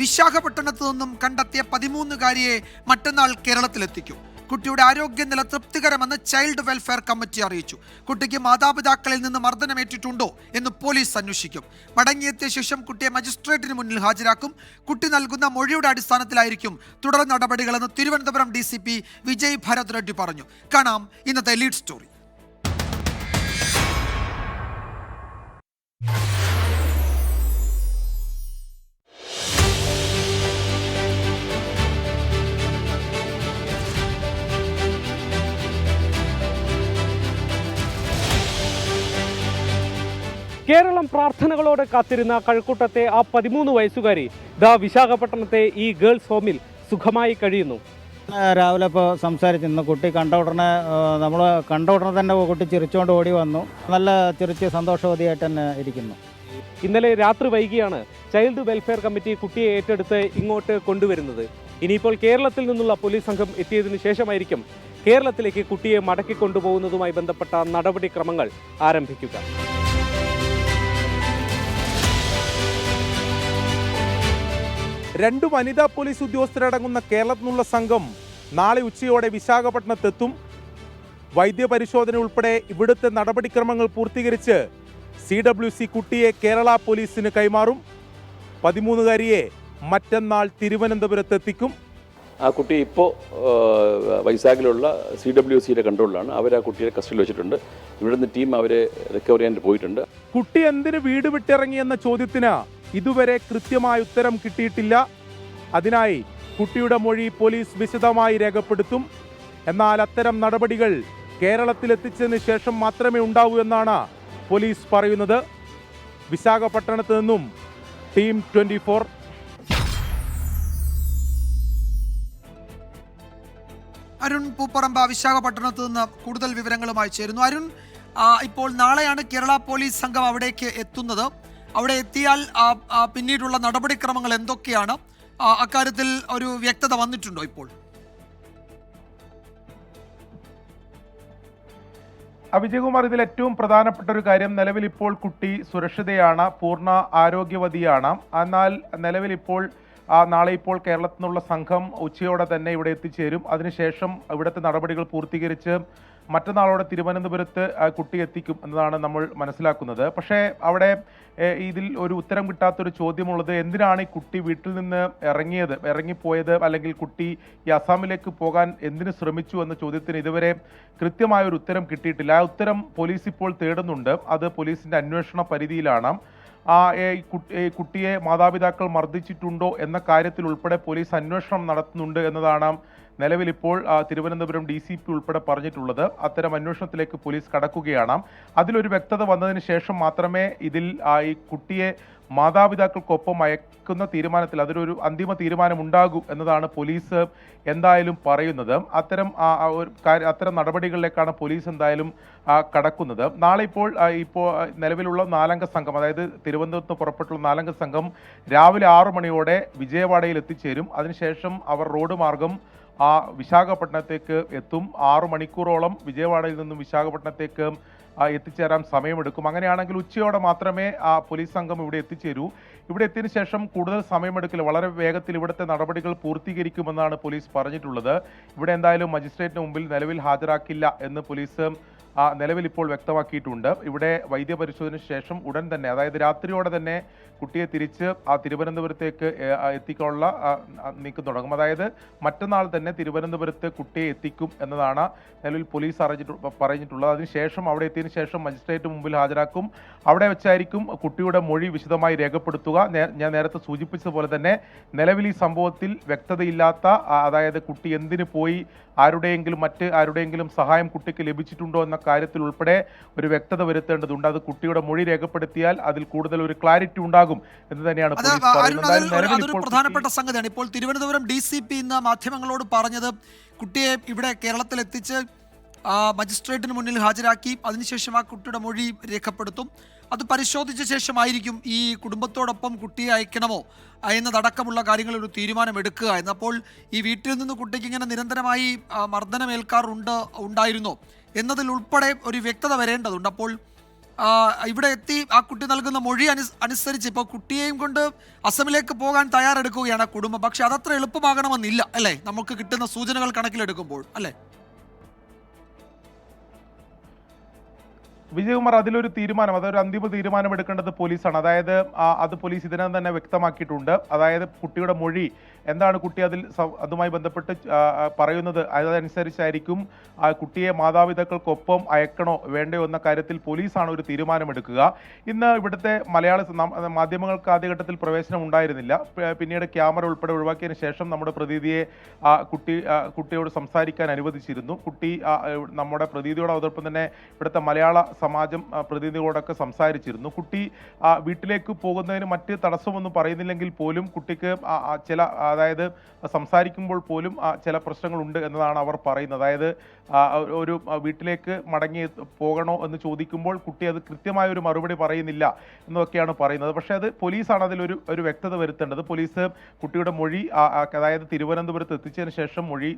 വിശാഖപട്ടണത്തു നിന്നും കണ്ടെത്തിയ പതിമൂന്നുകാരിയെ മറ്റന്നാൾ കേരളത്തിലെത്തിക്കും. കുട്ടിയുടെ ആരോഗ്യനില തൃപ്തികരമെന്ന് ചൈൽഡ് വെൽഫെയർ കമ്മിറ്റി അറിയിച്ചു. കുട്ടിക്ക് മാതാപിതാക്കളിൽ നിന്ന് മർദ്ദനമേറ്റിട്ടുണ്ടോ എന്ന് പോലീസ് അന്വേഷിക്കും. മടങ്ങിയെത്തിയ ശേഷം കുട്ടിയെ മജിസ്ട്രേറ്റിന് മുന്നിൽ ഹാജരാക്കും. കുട്ടി നൽകുന്ന മൊഴിയുടെ അടിസ്ഥാനത്തിലായിരിക്കും തുടർ നടപടികളെന്ന് Thiruvananthapuram D C P Vijay Bharat Reddy പറഞ്ഞു. കാണാം ഇന്നത്തെ ലീഡ് സ്റ്റോറി. കേരളം പ്രാർത്ഥനകളോടെ കാത്തിരുന്ന കഴക്കൂട്ടത്തെ ആ പതിമൂന്ന് വയസ്സുകാരി ദ വിശാഖപട്ടണത്തെ ഈ ഗേൾസ് ഹോമിൽ സുഖമായി കഴിയുന്നു. രാവിലെ ഇപ്പോൾ സംസാരിച്ചിരുന്നു കുട്ടി കണ്ട ഉടനെ നമ്മൾ കണ്ട ഉടനെ തന്നെ കുട്ടി ചിരിച്ചുകൊണ്ട് ഓടി വന്നു. നല്ല ചിരിച്ച് സന്തോഷവതിയായിട്ട് തന്നെ ഇരിക്കുന്നു. ഇന്നലെ രാത്രി വൈകിയാണ് ചൈൽഡ് വെൽഫെയർ കമ്മിറ്റി കുട്ടിയെ ഏറ്റെടുത്ത് ഇങ്ങോട്ട് കൊണ്ടുവരുന്നത്. ഇനിയിപ്പോൾ കേരളത്തിൽ നിന്നുള്ള പോലീസ് സംഘം എത്തിയതിനു ശേഷമായിരിക്കും കേരളത്തിലേക്ക് കുട്ടിയെ മടക്കി കൊണ്ടുപോകുന്നതുമായി ബന്ധപ്പെട്ട നടപടിക്രമങ്ങൾ ആരംഭിക്കുക. രണ്ട് വനിതാ പോലീസ് ഉദ്യോഗസ്ഥരടങ്ങുന്ന കേരളത്തിൽ നിന്നുള്ള സംഘം നാളെ ഉച്ചയോടെ വിശാഖപട്ടണത്തെത്തും. വൈദ്യപരിശോധന ഉൾപ്പെടെ ഇവിടുത്തെ നടപടിക്രമങ്ങൾ പൂർത്തീകരിച്ച് സി ഡബ്ല്യു സി കുട്ടിയെ കേരള പോലീസിന് കൈമാറും. പതിമൂന്നുകാരിയെ മറ്റന്നാൾ തിരുവനന്തപുരത്ത് എത്തിക്കും. ആ കുട്ടി ഇപ്പോൾ വൈസാഗിലുള്ള സി ഡബ്ല്യു സിയുടെ കൺട്രോളിലാണ്. അവർ ആ കുട്ടിയെ കസ്റ്റഡിയിൽ വെച്ചിട്ടുണ്ട്. ഇവിടുന്ന് ടീം അവരെ റിക്കവർ ചെയ്യാൻ പോയിട്ടുണ്ട്. കുട്ടി എന്തിന് വീട് വിട്ടിറങ്ങിയെന്ന ചോദ്യത്തിന് ഇതുവരെ കൃത്യമായ ഉത്തരം കിട്ടിയിട്ടില്ല. അതിനായി കുട്ടിയുടെ മൊഴി പോലീസ് വിശദമായി രേഖപ്പെടുത്തും. എന്നാൽ അത്തരം നടപടികൾ കേരളത്തിലെത്തിച്ചതിന് ശേഷം മാത്രമേ ഉണ്ടാവൂ എന്നാണ് പോലീസ് പറയുന്നത്. വിശാഖപട്ടണത്ത് നിന്നും team twenty four Arun Pooparamba വിശാഖപട്ടണത്ത് നിന്ന് കൂടുതൽ വിവരങ്ങളുമായി ചേരുന്നു. അരുൺ ഇപ്പോൾ നാളെയാണ് കേരള പോലീസ് സംഘം അവിടേക്ക് എത്തുന്നത്. അവിടെ എത്തിയാൽ പിന്നീടുള്ള നടപടിക്രമങ്ങൾ എന്തൊക്കെയാണ്? അക്കാര്യത്തിൽ ഒരു വ്യക്തത വന്നിട്ടുണ്ടോ ഇപ്പോൾ? അഭിജയകുമാർ ഇതിൽ ഏറ്റവും പ്രധാനപ്പെട്ട ഒരു കാര്യം നിലവിൽ ഇപ്പോൾ കുട്ടി സുരക്ഷിതയാണ് പൂർണ ആരോഗ്യവതിയാണ്. എന്നാൽ നിലവിൽ ഇപ്പോൾ നാളെ ഇപ്പോൾ കേരളത്തിൽ നിന്നുള്ള സംഘം ഉച്ചയോടെ തന്നെ ഇവിടെ എത്തിച്ചേരും. അതിനുശേഷം ഇവിടുത്തെ നടപടികൾ പൂർത്തീകരിച്ച് മറ്റന്നാളോടെ തിരുവനന്തപുരത്ത് കുട്ടി എത്തിക്കും എന്നതാണ് നമ്മൾ മനസ്സിലാക്കുന്നത്. പക്ഷേ അവിടെ ഇതിൽ ഒരു ഉത്തരം കിട്ടാത്തൊരു ചോദ്യമുള്ളത് എന്തിനാണ് ഈ കുട്ടി വീട്ടിൽ നിന്ന് ഇറങ്ങിയത്? ഇറങ്ങിപ്പോയത് അല്ലെങ്കിൽ കുട്ടി ഈ അസാമിലേക്ക് പോകാൻ എന്തിനു ശ്രമിച്ചു എന്ന ചോദ്യത്തിന് ഇതുവരെ കൃത്യമായ ഒരു ഉത്തരം കിട്ടിയിട്ടില്ല. ആ ഉത്തരം പോലീസ് ഇപ്പോൾ തേടുന്നുണ്ട്. അത് പോലീസിന്റെ അന്വേഷണ പരിധിയിലാണ്. ആ കുട്ടിയെ മാതാപിതാക്കൾ മർദ്ദിച്ചിട്ടുണ്ടോ എന്ന കാര്യത്തിൽ ഉൾപ്പെടെ പോലീസ് അന്വേഷണം നടത്തുന്നുണ്ട് എന്നതാണ് നിലവിൽ ഇപ്പോൾ തിരുവനന്തപുരം ഡി സി പി ഉൾപ്പെടെ പറഞ്ഞിട്ടുള്ളത് അത്തരം അന്വേഷണത്തിലേക്ക് പോലീസ് കടക്കുകയാണ്. അതിലൊരു വ്യക്തത വന്നതിന് ശേഷം മാത്രമേ ഇതിൽ ഈ കുട്ടിയെ മാതാപിതാക്കൾക്കൊപ്പം അയക്കുന്ന തീരുമാനത്തിൽ അതിലൊരു അന്തിമ തീരുമാനം ഉണ്ടാകൂ എന്നതാണ് പോലീസ് എന്തായാലും പറയുന്നത്. അത്തരം അത്തരം നടപടികളിലേക്കാണ് പോലീസ് എന്തായാലും കടക്കുന്നത്. നാളെ ഇപ്പോൾ ഇപ്പോൾ നിലവിലുള്ള നാലംഗ സംഘം അതായത് തിരുവനന്തപുരത്ത് പുറപ്പെട്ടുള്ള നാലംഗ സംഘം രാവിലെ ആറു മണിയോടെ വിജയവാഡയിൽ എത്തിച്ചേരും. അതിനുശേഷം അവർ റോഡ് മാർഗം ആ വിശാഖപട്ടണത്തേക്ക് എത്തും. ആറു മണിക്കൂറോളം വിജയവാഡയിൽ നിന്നും വിശാഖപട്ടണത്തേക്ക് എത്തിച്ചേരാൻ സമയമെടുക്കും. അങ്ങനെയാണെങ്കിൽ ഉച്ചയോടെ മാത്രമേ ആ പോലീസ് സംഘം ഇവിടെ എത്തിച്ചേരൂ. ഇവിടെ എത്തിയതിനു ശേഷം കൂടുതൽ സമയമെടുക്കില്ല വളരെ വേഗത്തിൽ ഇവിടുത്തെ നടപടികൾ പൂർത്തീകരിക്കുമെന്നാണ് പോലീസ് പറഞ്ഞിട്ടുള്ളത്. ഇവിടെ എന്തായാലും മജിസ്ട്രേറ്റിന് മുമ്പിൽ നിലവിൽ ഹാജരാക്കില്ല എന്ന് പോലീസ് നിലവിൽ ഇപ്പോൾ വ്യക്തമാക്കിയിട്ടുണ്ട്. ഇവിടെ വൈദ്യപരിശോധനയ്ക്ക് ശേഷം ഉടൻ തന്നെ അതായത് രാത്രിയോടെ തന്നെ കുട്ടിയെ തിരിച്ച് ആ തിരുവനന്തപുരത്തേക്ക് എത്തിക്കാനുള്ള നീക്കം തുടങ്ങും. അതായത് മറ്റന്നാൾ തന്നെ തിരുവനന്തപുരത്ത് കുട്ടിയെ എത്തിക്കും എന്നതാണ് നിലവിൽ പോലീസ് അറിഞ്ഞിട്ട് പറഞ്ഞിട്ടുള്ളത്. അതിനുശേഷം അവിടെ എത്തിയതിന് ശേഷം മജിസ്ട്രേറ്റ് മുമ്പിൽ ഹാജരാക്കും. അവിടെ വെച്ചായിരിക്കും കുട്ടിയുടെ മൊഴി വിശദമായി രേഖപ്പെടുത്തുക. ഞാൻ നേരത്തെ സൂചിപ്പിച്ചതുപോലെ തന്നെ നിലവിൽ ഈ സംഭവത്തിൽ വ്യക്തതയില്ലാത്ത അതായത് കുട്ടി എന്തിനു പോയി ആരുടെയെങ്കിലും മറ്റ് ആരുടെയെങ്കിലും സഹായം കുട്ടിക്ക് ലഭിച്ചിട്ടുണ്ടോ എന്ന കാര്യത്തിൽ ഉൾപ്പെടെ ഒരു വ്യക്തത വരുത്തേണ്ടതുണ്ട്. അത് കുട്ടിയുടെ മൊഴി രേഖപ്പെടുത്തിയാൽ അതിൽ കൂടുതൽ ഒരു ക്ലാരിറ്റി ഉണ്ടാകും എന്ന് തന്നെയാണ് അതൊരു പ്രധാനപ്പെട്ട സംഗതിയാണ്. ഇപ്പോൾ തിരുവനന്തപുരം ഡി സി പി ഇന്ന് മാധ്യമങ്ങളോട് പറഞ്ഞത് കുട്ടിയെ ഇവിടെ കേരളത്തിൽ എത്തിച്ച് മജിസ്ട്രേറ്റിന് മുന്നിൽ ഹാജരാക്കി അതിനുശേഷം ആ കുട്ടിയുടെ മൊഴി രേഖപ്പെടുത്തും. അത് പരിശോധിച്ച ശേഷമായിരിക്കും ഈ കുടുംബത്തോടൊപ്പം കുട്ടിയെ അയക്കണമോ എന്നതടക്കമുള്ള കാര്യങ്ങളിൽ ഒരു തീരുമാനം എടുക്കുക എന്നപ്പോൾ ഈ വീട്ടിൽ നിന്ന് കുട്ടിക്ക് ഇങ്ങനെ നിരന്തരമായി മർദ്ദനമേൽക്കാറുണ്ട് ഉണ്ടായിരുന്നോ? എന്നതിൽ ഉൾപ്പെടെ ഒരു വ്യക്തത വരേണ്ടതുണ്ട്. അപ്പോൾ ഇവിടെ എത്തി ആ കുട്ടി നൽകുന്ന മൊഴി അനു- അനുസരിച്ച് ഇപ്പോൾ കുട്ടിയെയും കൊണ്ട് അസമിലേക്ക് പോകാൻ തയ്യാറെടുക്കുകയാണ് ആ കുടുംബം. പക്ഷെ അതത്ര എളുപ്പമാകണമെന്നില്ല അല്ലേ? നമുക്ക് കിട്ടുന്ന സൂചനകൾ കണക്കിലെടുക്കുമ്പോൾ അല്ലേ? വിജയകുമാർ അതിലൊരു തീരുമാനം അതൊരു അന്തിമ തീരുമാനം എടുക്കേണ്ടത് പോലീസാണ്. അതായത് അത് പോലീസ് ഇതിനകം തന്നെ വ്യക്തമാക്കിയിട്ടുണ്ട്. അതായത് കുട്ടിയുടെ മൊഴി എന്താണ് കുട്ടി അതിൽ അതുമായി ബന്ധപ്പെട്ട് പറയുന്നത്? അതനുസരിച്ചായിരിക്കും ആ കുട്ടിയെ മാതാപിതാക്കൾക്കൊപ്പം അയക്കണോ വേണ്ടയോ എന്ന കാര്യത്തിൽ പോലീസാണ് ഒരു തീരുമാനമെടുക്കുക. ഇന്ന് ഇവിടുത്തെ മലയാള മാധ്യമങ്ങൾക്ക് ആദ്യഘട്ടത്തിൽ പ്രവേശനം ഉണ്ടായിരുന്നില്ല. പിന്നീട് ക്യാമറ ഉൾപ്പെടെ ഒഴിവാക്കിയതിന് ശേഷം നമ്മുടെ പ്രതിനിധിയെ ആ, കുട്ടി കുട്ടിയോട് സംസാരിക്കാൻ അനുവദിച്ചിരുന്നു. കുട്ടി നമ്മുടെ പ്രതിനിധിയോടൊപ്പം തന്നെ ഇവിടുത്തെ മലയാള സമാജം പ്രതിനിധികളോടൊക്കെ സംസാരിച്ചിരുന്നു. കുട്ടി വീട്ടിലേക്ക് പോകുന്നതിന് മറ്റ് തടസ്സമൊന്നും പറയുന്നില്ലെങ്കിൽ പോലും കുട്ടിക്ക് ചില അതായത് സംസാരിക്കുമ്പോൾ പോലും ചില പ്രശ്നങ്ങളുണ്ട് എന്നതാണ് അവർ പറയുന്നത്. അതായത് ഒരു വീട്ടിലേക്ക് മടങ്ങി പോകണോ എന്ന് ചോദിക്കുമ്പോൾ കുട്ടി അത് കൃത്യമായ ഒരു മറുപടി പറയുന്നില്ല എന്നൊക്കെയാണ് പറയുന്നത്. പക്ഷേ അത് പോലീസാണ് അതിലൊരു ഒരു വ്യക്തത വരുത്തേണ്ടത്. പോലീസ് കുട്ടിയുടെ മൊഴി അതായത് തിരുവനന്തപുരത്ത് എത്തിച്ചതിന് ശേഷം മൊഴി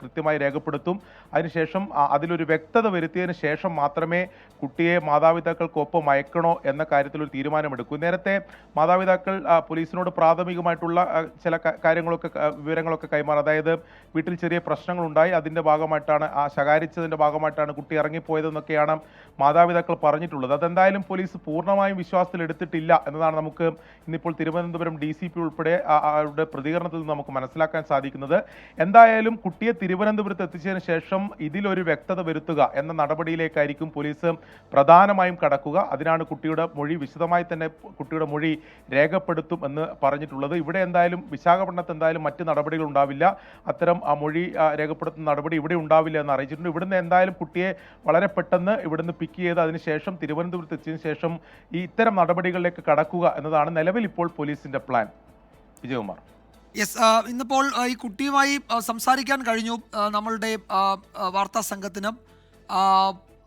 കൃത്യമായി രേഖപ്പെടുത്തും. അതിനുശേഷം അതിലൊരു വ്യക്തത വരുത്തിയതിന് ശേഷം മാത്രമേ കുട്ടിയെ മാതാപിതാക്കൾക്കൊപ്പം അയക്കണോ എന്ന കാര്യത്തിൽ ഒരു തീരുമാനമെടുക്കും നേരത്തെ മാതാപിതാക്കൾ പോലീസിനോട് പ്രാഥമികമായിട്ടുള്ള ചില കാര്യങ്ങളൊക്കെ വിവരങ്ങളൊക്കെ കൈമാറി. അതായത് വീട്ടിൽ ചെറിയ പ്രശ്നങ്ങളുണ്ടായി അതിന്റെ ഭാഗമായിട്ടാണ് ആ ശകാരിച്ചതിന്റെ ഭാഗമായിട്ടാണ് കുട്ടി ഇറങ്ങിപ്പോയതെന്നൊക്കെയാണ് മാതാപിതാക്കൾ പറഞ്ഞിട്ടുള്ളത്. അതെന്തായാലും പോലീസ് പൂർണമായും വിശ്വാസത്തിലെടുത്തിട്ടില്ല എന്നതാണ് നമുക്ക് ഇന്നിപ്പോൾ തിരുവനന്തപുരം ഡി സി പി ഉൾപ്പെടെ അവരുടെ പ്രതികരണത്തിൽ നിന്ന് നമുക്ക് മനസ്സിലാക്കാൻ സാധിക്കുന്നത്. എന്തായാലും കുട്ടിയെ തിരുവനന്തപുരത്ത് എത്തിച്ചതിന് ശേഷം ഇതിലൊരു വ്യക്തത വരുത്തുക എന്ന നടപടിയിലേക്കായിരിക്കും പോലീസ് പ്രധാനമായും കടക്കുക. അതിനാണ് കുട്ടിയുടെ മൊഴി വിശദമായി തന്നെ കുട്ടിയുടെ മൊഴി രേഖപ്പെടുത്തും എന്ന് പറഞ്ഞിട്ടുള്ളത്. ഇവിടെ എന്തായാലും വിശാഖപട്ടണത്ത് എന്തായാലും മറ്റ് നടപടികൾ ഉണ്ടാവില്ല. അത്തരം ആ മൊഴി രേഖപ്പെടുത്തുന്ന നടപടി ഇവിടെ ഉണ്ടാവില്ല എന്ന് അറിയിച്ചിട്ടുണ്ട്. ഇവിടുന്ന് എന്തായാലും കുട്ടിയെ വളരെ പെട്ടെന്ന് ഇവിടുന്ന് പിക്ക് ചെയ്ത് അതിനുശേഷം തിരുവനന്തപുരത്ത് എത്തിയതിനു ശേഷം ഈ ഇത്തരം നടപടികളിലേക്ക് കടക്കുക എന്നതാണ് നിലവിൽ ഇപ്പോൾ പോലീസിന്റെ പ്ലാൻ. വിജയകുമാർ. യെസ് ഇന്നിപ്പോൾ ഈ കുട്ടിയുമായി സംസാരിക്കാൻ കഴിഞ്ഞു നമ്മളുടെ വാർത്താ സംഘത്തിന്.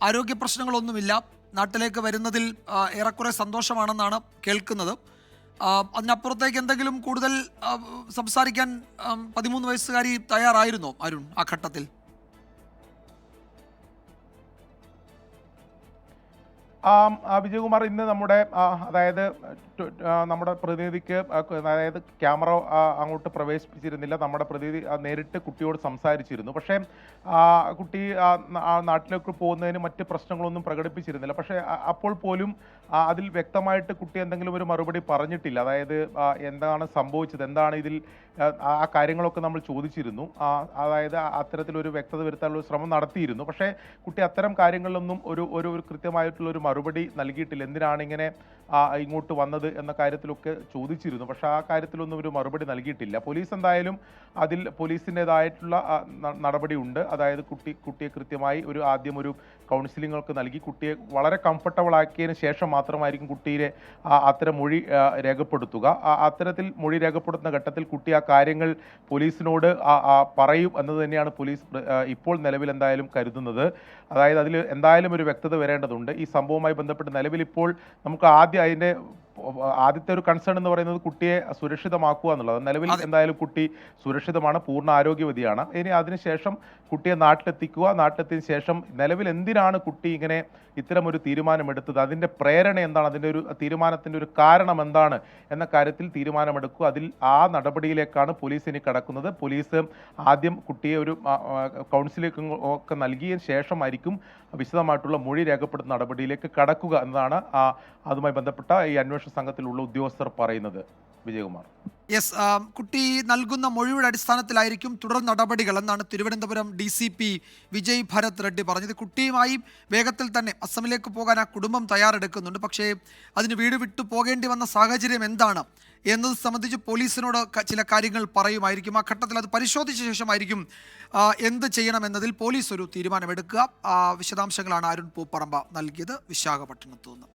ആരോഗ്യ പ്രശ്നങ്ങളൊന്നുമില്ല. നാട്ടിലേക്ക് വരുന്നതിൽ ഏറെക്കുറെ സന്തോഷമാണെന്നാണ് കേൾക്കുന്നത്. അതിനപ്പുറത്തേക്ക് എന്തെങ്കിലും കൂടുതൽ സംസാരിക്കാൻ പതിമൂന്ന് വയസ്സുകാരി തയ്യാറായിരുന്നോ അരുൺ ആ ഘട്ടത്തിൽ? വിജയകുമാർ ഇന്ന് നമ്മുടെ അതായത് നമ്മുടെ പ്രതിനിധിക്ക് അതായത് ക്യാമറ അങ്ങോട്ട് പ്രവേശിപ്പിച്ചിരുന്നില്ല. നമ്മുടെ പ്രതിനിധി നേരിട്ട് കുട്ടിയോട് സംസാരിച്ചിരുന്നു. പക്ഷേ കുട്ടി നാട്ടിലേക്ക് പോകുന്നതിന് മറ്റ് പ്രശ്നങ്ങളൊന്നും പ്രകടിപ്പിച്ചിരുന്നില്ല. പക്ഷേ അപ്പോൾ പോലും അതിൽ വ്യക്തമായിട്ട് കുട്ടി എന്തെങ്കിലും ഒരു മറുപടി പറഞ്ഞിട്ടില്ല. അതായത് എന്താണ് സംഭവിച്ചത്? എന്താണ് ഇതിൽ ആ, കാര്യങ്ങളൊക്കെ നമ്മൾ ചോദിച്ചിരുന്നു. അതായത് അത്തരത്തിലൊരു വ്യക്തത വരുത്താനുള്ള ശ്രമം നടത്തിയിരുന്നു. പക്ഷേ കുട്ടി അത്തരം കാര്യങ്ങളിലൊന്നും ഒരു ഒരു കൃത്യമായിട്ടുള്ള ഒരു മറുപടി നൽകിയിട്ടില്ല. എന്തിനാണ് ഇങ്ങനെ ഇങ്ങോട്ട് വന്നത് എന്ന കാര്യത്തിലൊക്കെ ചോദിച്ചിരുന്നു. പക്ഷേ ആ കാര്യത്തിലൊന്നും ഒരു മറുപടി നൽകിയിട്ടില്ല. പോലീസ് എന്തായാലും അതിൽ പോലീസിന്റെതായിട്ടുള്ള നടപടിയുണ്ട്. അതായത് കുട്ടി കുട്ടിയെ കൃത്യമായി ഒരു ആദ്യം ഒരു കൗൺസിലിംഗ് ഒക്കെ നൽകി കുട്ടിയെ വളരെ കംഫർട്ടബിൾ ആക്കിയതിന് ശേഷം മാത്രമായിരിക്കും കുട്ടിയെ അത്തരം മൊഴി രേഖപ്പെടുത്തുക. അത്തരത്തിൽ മൊഴി രേഖപ്പെടുത്തുന്ന ഘട്ടത്തിൽ കുട്ടി ആ കാര്യങ്ങൾ പോലീസിനോട് പറയും എന്നത് തന്നെയാണ് പോലീസ് ഇപ്പോൾ നിലവിൽ എന്തായാലും കരുതുന്നത്. അതായത് അതിൽ എന്തായാലും ഒരു വ്യക്തത വരേണ്ടതുണ്ട്. ഈ സംഭവവുമായി ബന്ധപ്പെട്ട് നിലവിൽ ഇപ്പോൾ നമുക്ക് ആദ്യം അതിന്റെ ആദ്യത്തെ ഒരു കൺസേൺ എന്ന് പറയുന്നത് കുട്ടിയെ സുരക്ഷിതമാക്കുക എന്നുള്ളത്. നിലവിൽ എന്തായാലും കുട്ടി സുരക്ഷിതമാണ് പൂർണ ആരോഗ്യവതിയാണ്. ഇനി അതിനുശേഷം കുട്ടിയെ നാട്ടിലെത്തിക്കുക. നാട്ടിലെത്തിയ ശേഷം നിലവിൽ എന്തിനാണ് കുട്ടി ഇങ്ങനെ ഇത്തരം ഒരു തീരുമാനമെടുത്തത്? അതിന്റെ പ്രേരണ എന്താണ്? അതിന്റെ ഒരു തീരുമാനത്തിന്റെ ഒരു കാരണം എന്താണ്? എന്ന കാര്യത്തിൽ തീരുമാനമെടുക്കുക. അതിൽ ആ നടപടിയിലേക്കാണ് പോലീസ് ഇനി കടക്കുന്നത്. പോലീസ് ആദ്യം കുട്ടിയെ ഒരു കൗൺസിലിംഗ് ഒക്കെ നൽകിയ ശേഷമായിരിക്കും വിശദമായിട്ടുള്ള മൊഴി രേഖപ്പെടുത്തുന്ന നടപടിയിലേക്ക് കടക്കുക എന്നതാണ് ആ അതുമായി ബന്ധപ്പെട്ട ഈ അന്വേഷണ സംഘത്തിലുള്ള ഉദ്യോഗസ്ഥർ പറയുന്നത് വിജയകുമാർ. യെസ് കുട്ടി നൽകുന്ന മൊഴിയുടെ അടിസ്ഥാനത്തിലായിരിക്കും തുടർ നടപടികൾ എന്നാണ് Thiruvananthapuram D C P Vijay Bharat Reddy പറഞ്ഞത്. കുട്ടിയുമായി വേഗത്തിൽ തന്നെ അസമിലേക്ക് പോകാൻ ആ കുടുംബം തയ്യാറെടുക്കുന്നുണ്ട്. പക്ഷേ അതിന് വീട് വിട്ടു പോകേണ്ടി വന്ന സാഹചര്യം എന്താണ് എന്നത് സംബന്ധിച്ച് പോലീസിനോട് ചില കാര്യങ്ങൾ പറയുമായിരിക്കും. ആ ഘട്ടത്തിൽ അത് പരിശോധിച്ച ശേഷമായിരിക്കും എന്ത് ചെയ്യണമെന്നതിൽ പോലീസ് ഒരു തീരുമാനമെടുക്കുക വിശദാംശങ്ങളാണ് അരുൺ പൂപ്പറമ്പ നൽകിയത്. വിശാഖപട്ടണത്തു നിന്ന്